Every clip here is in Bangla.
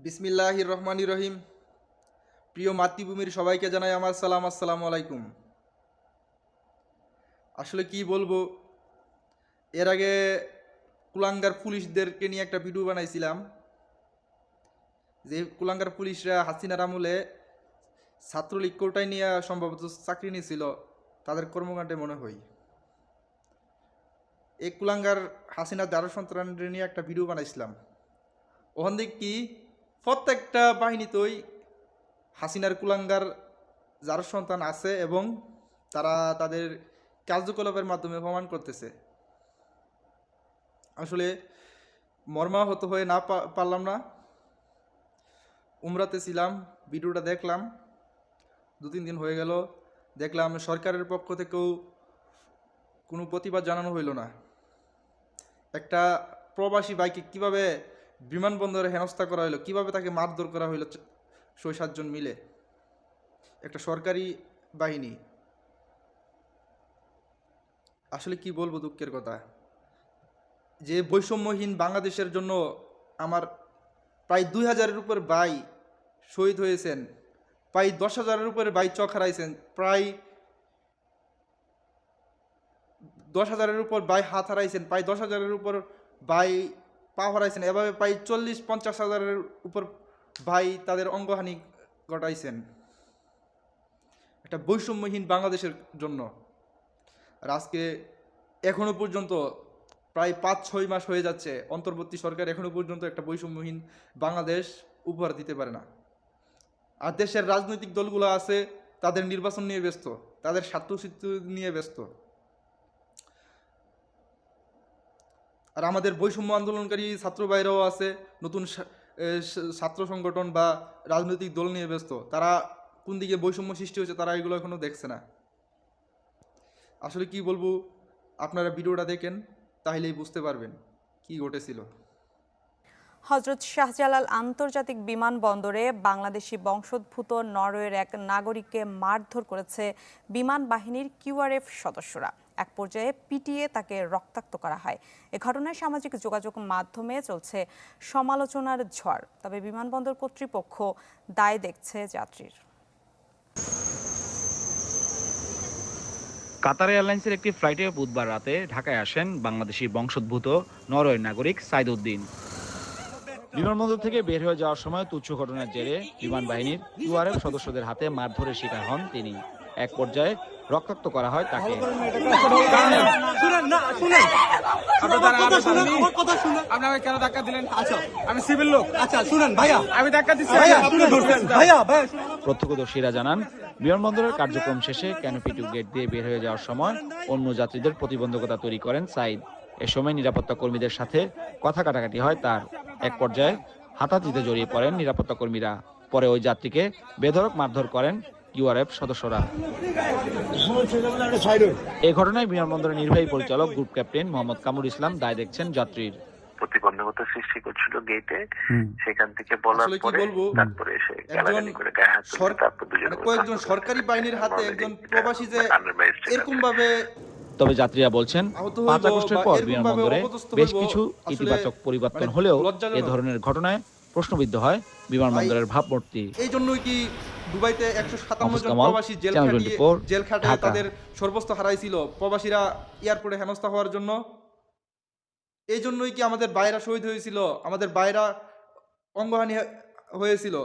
বিসমিল্লাহ রহমান রহিম প্রিয় মাতৃভূমির সবাইকে জানাই আমার সালাম, আসসালামু আলাইকুম। আসলে কি বলব, এর আগে কুলাঙ্গার পুলিশদেরকে নিয়ে একটা ভিডিও বানাইছিলাম। যে কুলাঙ্গার পুলিশরা হাসিনার আমলে ছাত্রলীগ কোটায় নিয়ে সম্ভবত চাকরি নিয়েছিল তাদের কর্মকাণ্ডে মনে হয়। এই কুলাঙ্গার হাসিনা দারু সন্ত্রাসীদের নিয়ে একটা ভিডিও বানাইছিলাম। ওখান থেকে কি প্রত্যেকটা বাহিনীতেই হাসিনার কুলাঙ্গার, যার সন্তান আছে এবং তারা তাদের কার্যকলাপের মাধ্যমে প্রমাণ করতেছে। আসলে মর্মাহত হয়ে না পারলাম না। উমরাতে ছিলাম, ভিডিওটা দেখলাম। দু তিন দিন হয়ে গেল, দেখলাম সরকারের পক্ষ থেকেও কোনো প্রতিবাদ জানানো হইল না। একটা প্রবাসী বাইকে কীভাবে বিমানবন্দরে হেনস্থা করা হলো কীভাবে তাকে মারধর করা হইল ছয় সাতজন মিলে? একটা সরকারি বাহিনী। আসলে কি বলব দুঃখের কথা? যে বৈষম্যহীন বাংলাদেশের জন্য আমার প্রায় দুই হাজারের উপর ভাই শহীদ হয়েছেন, প্রায় দশ হাজারের উপরে ভাই চোখ হারাইছেন, প্রায় দশ হাজারের উপর ভাই হাত হারাইছেন, প্রায় দশ হাজারের উপর ভাই পা হারাইছেন এভাবে প্রায় চল্লিশ, পঞ্চাশ হাজারের উপর ভাই তাদের অঙ্গহানি ঘটাইছেন। একটা বৈষম্যহীন বাংলাদেশের জন্য। আর আজকে এখনও পর্যন্ত প্রায় পাঁচ, ছয় মাস হয়ে যাচ্ছে, অন্তর্বর্তী সরকার এখনও পর্যন্ত একটা বৈষম্যহীন বাংলাদেশ উপহার দিতে পারে না। আর দেশের রাজনৈতিক দলগুলো আছে, তাদের নির্বাচন নিয়ে ব্যস্ত, তাদের স্বার্থসিদ্ধি নিয়ে ব্যস্ত। আর আমাদের বৈষম্য আন্দোলনকারী ছাত্র ভাইরাও আছে, নতুন ছাত্র সংগঠন বা রাজনৈতিক দল নিয়ে ব্যস্ত, তারা কোন দিকে বৈষম্য সৃষ্টি হয়েছে তারা এগুলো এখনও দেখছে না। আসলে কি বলব, আপনারা ভিডিওটা দেখেন, তাহলেই বুঝতে পারবেন কি ঘটেছিল। হজরত শাহজালাল আন্তর্জাতিক বিমানবন্দরে বাংলাদেশি বংশোদ্ভূত নরওয়ের এক নাগরিককে মারধর করেছে বিমান বাহিনীর কিউআরএফ সদস্যরা। এক পর্যায়ে পিটিয়ে তাকে রক্তাক্ত করা হয়। এ ঘটনায় সামাজিক যোগাযোগ মাধ্যমে চলছে সমালোচনার ঝড়। তবে বিমানবন্দর কর্তৃপক্ষ দায় দেখছে যাত্রীর। কাতার এয়ারলাইন্সের একটি ফ্লাইটে বুধবার রাতে ঢাকায় আসেন বাংলাদেশি বংশোদ্ভূত নরওয়ের নাগরিক সাইদউদ্দিন বিমানবন্দর থেকে বের হয়ে যাওয়ার সময় তুচ্ছ ঘটনার জেরে বিমান বাহিনীর ইউআরএফ সদস্যদের হাতে মারধরের শিকার হন তিনি। এক পর্যায়ে রক্তাক্ত করা হয় তাকে। কেন ধাক্কা দিলেন? আচ্ছা। আমি সিভিল লোক। আচ্ছা শুনেন ভাইয়া। আমি ধাক্কা দিচ্ছি। প্রত্যক্ষদর্শীরা জানান বিমানবন্দরের কার্যক্রম শেষে ক্যানোপি টু গেট দিয়ে বের হয়ে যাওয়ার সময় অন্য যাত্রীদের প্রতিবন্ধকতা তৈরি করেন সাইদ। এ সময় নিরাপত্তা কর্মীদের সাথে কথা কাটাকাটি হয় তার। এক পর্যায়ে হাতাহাতিতে জড়িয়ে পড়েন নিরাপত্তা কর্মীরা। পরে ওই যাত্রীকে বেধড়ক মারধর করেন ইউআরএফ সদস্যরা। এ ঘটনায় বিমানবন্দরের নির্বাহী পরিচালক গ্রুপ ক্যাপ্টেন মোহাম্মদ কামরুল ইসলাম দায় দেখছেন যাত্রীর। প্রতিবন্ধকতা সৃষ্টি করছিল গেটে সেখান থেকে বলার পরে তারপরে এসে গালাগালি করে গায়ে হাত তারপর দুজনে মানে কয়েকজন সরকারি বাহিনীর হাতে একজন প্রবাসী যে এরকম ভাবে তবে যাত্রীরা বলছেন পাঁচ আগস্টের পর বিমানবন্দরে বেশ কিছু ইতিবাচক পরিবর্তন মানে হলেও। এ ধরনের ঘটনায় প্রশ্নবিদ্ধ হয় বিমানবন্দরের ভাবমূর্তি। এই জন্যই কি দুবাইতে একশো সাতান্ন জন প্রবাসী জেল খাটিয়ে জেল খাটায়। তাদের সর্বস্ব হারাইছিল। প্রবাসীরা এয়ারপোর্টে হেনস্থা হওয়ার জন্য। এই জন্যই কি আমাদের বাইরা শহীদ হয়েছিল? আমাদের বাইরা অঙ্গহানি হয়েছিল।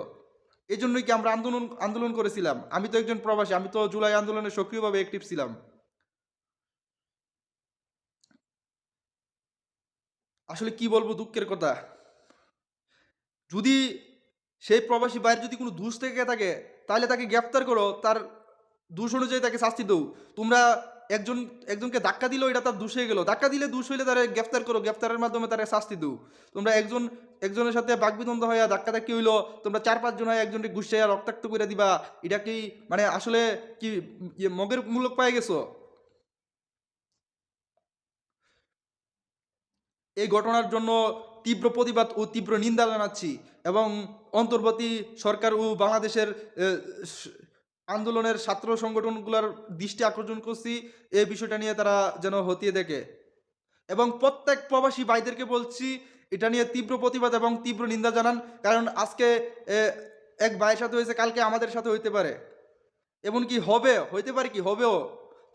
এই জন্যই কি আমরা আন্দোলন আন্দোলন করেছিলাম? আমি তো একজন প্রবাসী আমি তো জুলাই আন্দোলনে সক্রিয়ভাবে অ্যাক্টিভ ছিলাম। আসলে কি বলব দুঃখের কথা? যদি সেই প্রবাসী বাইরে যদি কোনো দোষ থেকে থাকে, তাহলে তাকে গ্রেফতার করো, তার দোষ অনুযায়ী তাকে শাস্তি দাও। তোমরা একজন, একজনকে ধাক্কা দিলো এটা তার দোষ হয়ে গেলো। ধাক্কা দিলে দোষ হইলে তারা গ্রেফতার করো, গ্রেফতারের মাধ্যমে তারা শাস্তি দাও। তোমরা একজন, একজনের সাথে বাকবিদ্বন্দ্ব হইয়া ধাক্কা ধাক্কি হইল, তোমরা চার পাঁচজন হয় একজনকে গুসাইয়া রক্তাক্ত করে দিবা। এটা কি মানে আসলে কি ইয়ে মগের মূলক পাই গেছো? এই ঘটনার জন্য তীব্র প্রতিবাদ ও তীব্র নিন্দা জানাচ্ছি এবং অন্তর্বর্তী সরকার ও বাংলাদেশের আন্দোলনের ছাত্র সংগঠনগুলোর দৃষ্টি আকর্ষণ করছি। এই বিষয়টা নিয়ে তারা যেন হতিয়ে দেখে। এবং প্রত্যেক প্রবাসী ভাইদেরকে বলছি, এটা নিয়ে তীব্র প্রতিবাদ এবং তীব্র নিন্দা জানান। কারণ আজকে এক ভাইয়ের সাথে হয়েছে, কালকে আমাদের সাথে হইতে পারে। এমনকি হবে, হইতে পারে কি? হবেও।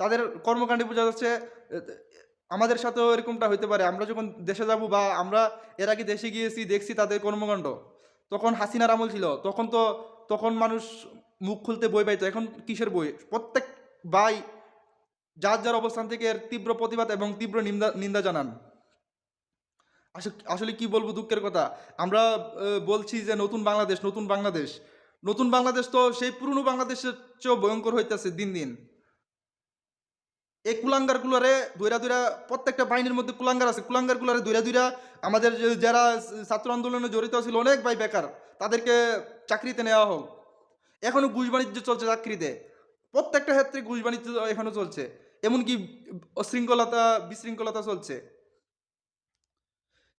তাদের কর্মকাণ্ডে বোঝা যাচ্ছে আমাদের সাথেও এরকমটা হইতে পারে। আমরা যখন দেশে যাব বা আমরা এর আগে দেশে গিয়েছি, দেখছি তাদের কর্মকাণ্ড, তখন হাসিনার আমল ছিল। তখন তো, তখন মানুষ মুখ খুলতে বই পাইতো। এখন কিসের বই প্রত্যেক ভাই যার যার অবস্থান থেকে এর তীব্র প্রতিবাদ এবং তীব্র নিন্দা নিন্দা জানান। আসলে কি বলব দুঃখের কথা? আমরা বলছি যে নতুন বাংলাদেশ নতুন বাংলাদেশ। নতুন বাংলাদেশ তো সেই পুরনো বাংলাদেশের চেয়েও ভয়ঙ্কর হইতেছে দিন দিন। এই কুলাঙ্গার গুলারে দৈরা দৈরা প্রত্যেকটা বাহিনীর মধ্যে কুলাঙ্গার আছে। কুলাঙ্গার গুলারে দৈরা দৈরা আমাদের যারা ছাত্র আন্দোলনে জড়িত ছিল অনেক ভাই বেকার, তাদেরকে চাকরিতে নেওয়া হোক। এখনও ঘুষ বাণিজ্য চলছে চাকরিতে। প্রত্যেকটা ক্ষেত্রে ঘুষ বাণিজ্য এখনও চলছে। এমনকি অশৃঙ্খলতা, বিশৃঙ্খলতা চলছে।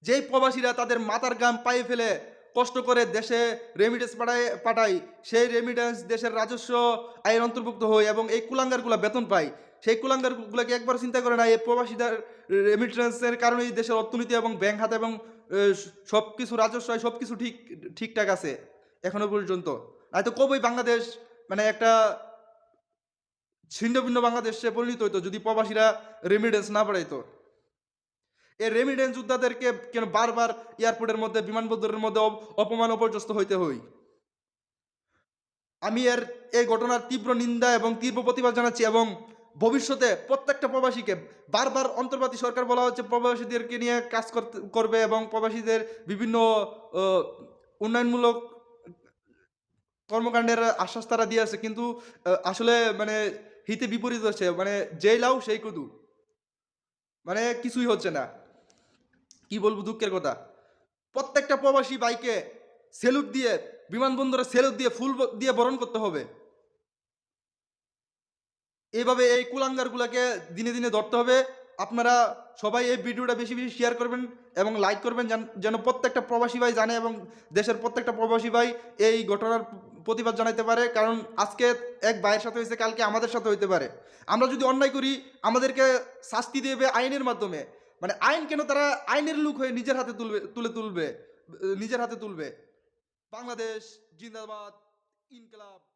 যেই প্রবাসীরা তাদের মাথার গাম পায়ে ফেলে কষ্ট করে দেশে রেমিডেন্স পাঠায় পাঠায়, সেই রেমিডেন্স দেশের রাজস্ব আয়ের অন্তর্ভুক্ত হয় এবং এই কুলাঙ্গারগুলা বেতন পায়। সেই কুলাঙ্গারগুলোকে একবার চিন্তা করে না, এই প্রবাসীদের রেমিটেন্সের কারণেই দেশের অর্থনীতি এবং ব্যাংক খাত এবং সব কিছু রাজস্ব সব কিছু ঠিক, ঠিকঠাক আছে এখনও পর্যন্ত। হয়তো কবেই বাংলাদেশ মানে একটা ছিন্ন ভিন্ন বাংলাদেশে পরিণত হইতো যদি প্রবাসীরা রেমিডেন্স না বাড়াইতো। এই রেমিডেন্স যোদ্ধাদেরকে কেন বারবার এয়ারপোর্টের মধ্যে, বিমানবন্দরের মধ্যে অপমান অপর্যস্ত হইতে হই? আমি এর, এই ঘটনার তীব্র নিন্দা এবং তীব্র প্রতিবাদ জানাচ্ছি এবং ভবিষ্যতে প্রত্যেকটা প্রবাসীকে বারবার অন্তর্বর্তী সরকার বলা হচ্ছে, প্রবাসীদেরকে নিয়ে কাজ করতে, করবে এবং প্রবাসীদের বিভিন্ন উন্নয়নমূলক কর্মকাণ্ডের আশ্বাস তারা দিয়ে আছে। কিন্তু আসলে মানে হিতে বিপরীত হচ্ছে মানে যেই লাউ সেই কুদু। মানে কিছুই হচ্ছে না। কি বলব দুঃখের কথা? প্রত্যেকটা প্রবাসী বাইকে সেলুট দিয়ে, বিমানবন্দরে সেলুট দিয়ে, ফুল দিয়ে বরণ করতে হবে। এইভাবে এই কুলাঙ্গারগুলোকে দিনে দিনে ধরতে হবে। আপনারা সবাই এই ভিডিওটা বেশি বেশি শেয়ার করবেন এবং লাইক করবেন যেন- প্রত্যেকটা প্রবাসী ভাই জানে এবং দেশের প্রত্যেকটা প্রবাসী ভাই এই ঘটনার প্রতিবাদ জানাইতে পারে। কারণ আজকে এক ভাইয়ের সাথে হয়েছে, কালকে আমাদের সাথে হইতে পারে। আমরা যদি অন্যায় করি, আমাদেরকে শাস্তি দেবে আইনের মাধ্যমে। মানে আইন কেন তারা আইনের লোক হয়ে নিজের হাতে তুলবে তুলে তুলবে? নিজের হাতে তুলবে? বাংলাদেশ জিন্দাবাদ, ইনকলাব।